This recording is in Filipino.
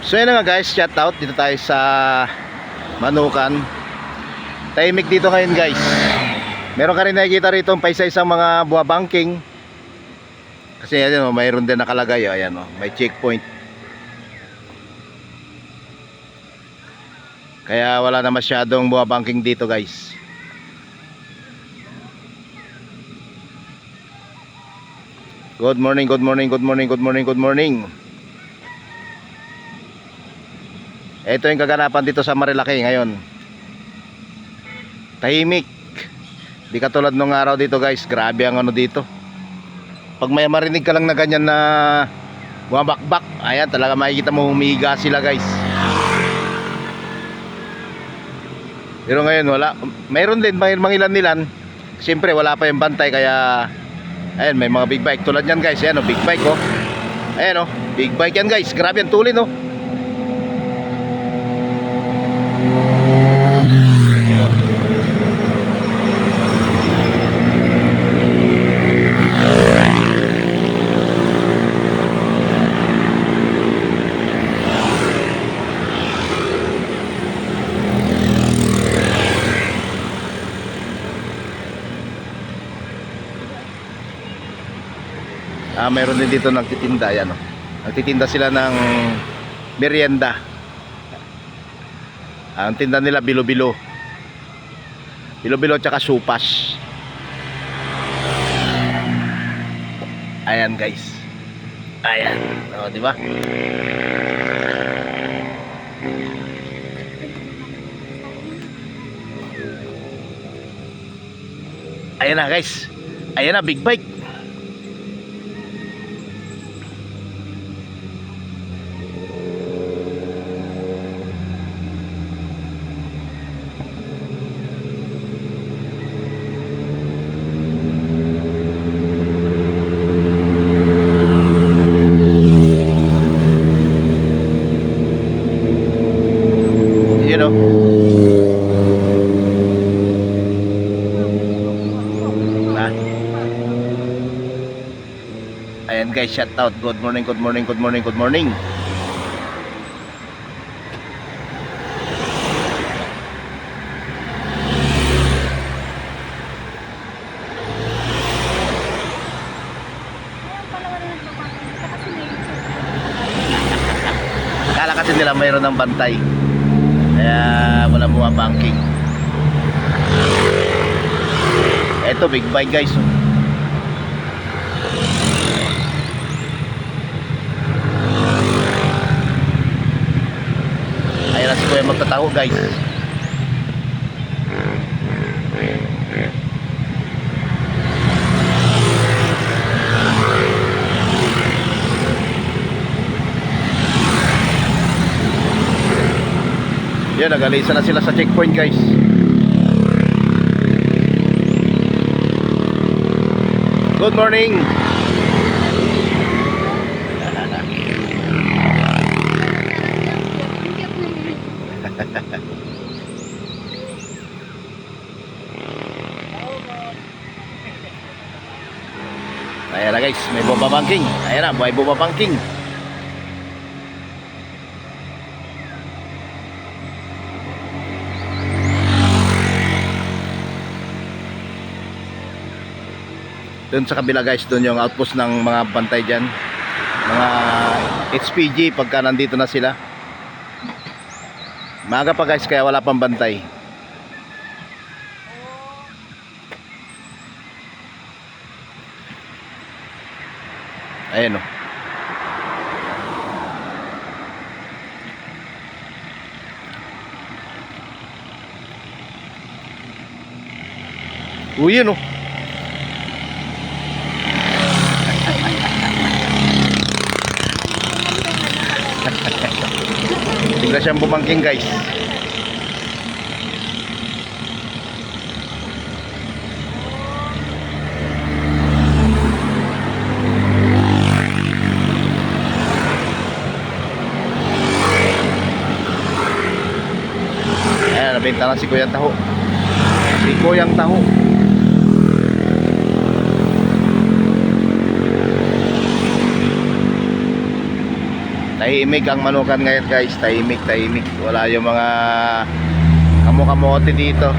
So yun nga guys, shout out dito tayo sa Manukan. Tahimik dito ngayon guys. Meron ka rin nakikita rito pa isa-isang mga buwa banking. Kasi ayan o, mayroon din nakalagay o, ayan o, may checkpoint. Kaya wala na masyadong buwa banking dito guys. Good morning, good morning, good morning, good morning, good morning. Ito yung kaganapan dito sa Marilaki ngayon. Tahimik. Di katulad nung araw dito guys. Grabe ang ano dito. Pag may marinig ka lang na ganyan na bumabakbak. Ayan talaga makikita mo humihiga sila guys. Pero ngayon wala. Mayroon din may mga ilan-ilan. Siyempre wala pa yung bantay kaya Ayan may mga big bike. Tulad yan guys. Ayan o big bike oh. Ayan o. Big bike yan guys. Grabe ang tulin oh. Ah, mayroon din dito nagtitinda yan, oh. Nagtitinda sila ng merienda. Ah, Ang tinda nila bilo-bilo. Bilo-bilo tsaka supas. Ayan, guys. Ayan. Oh, di ba? Ayan na, guys. Ayan na, big bike. Ayan guys, shout out. Good morning, good morning, good morning, good morning. Kala kasi nila mayroon ng bantay. Kaya wala mga banking. Ito big bike guys. oh. Kuya magtataho guys. Yan, nagalisa na sila sa checkpoint guys. Good morning. Ayan na guys, may boba banking. Ayan na, may boba banking. Doon sa kabila guys, doon yung outpost ng mga bantay dyan. Mga HPG pagka nandito na sila. Maaga pa guys, kaya wala pang bantay. Ayan o. Uy, yun o. Bigla siyang bumangking guys. Ayan, nabenta na si Kuyang Taho. Si Kuyang Taho. Tahimik ang manukan ngayon guys. Tahimik, tahimik. Wala yung mga kamukamote dito.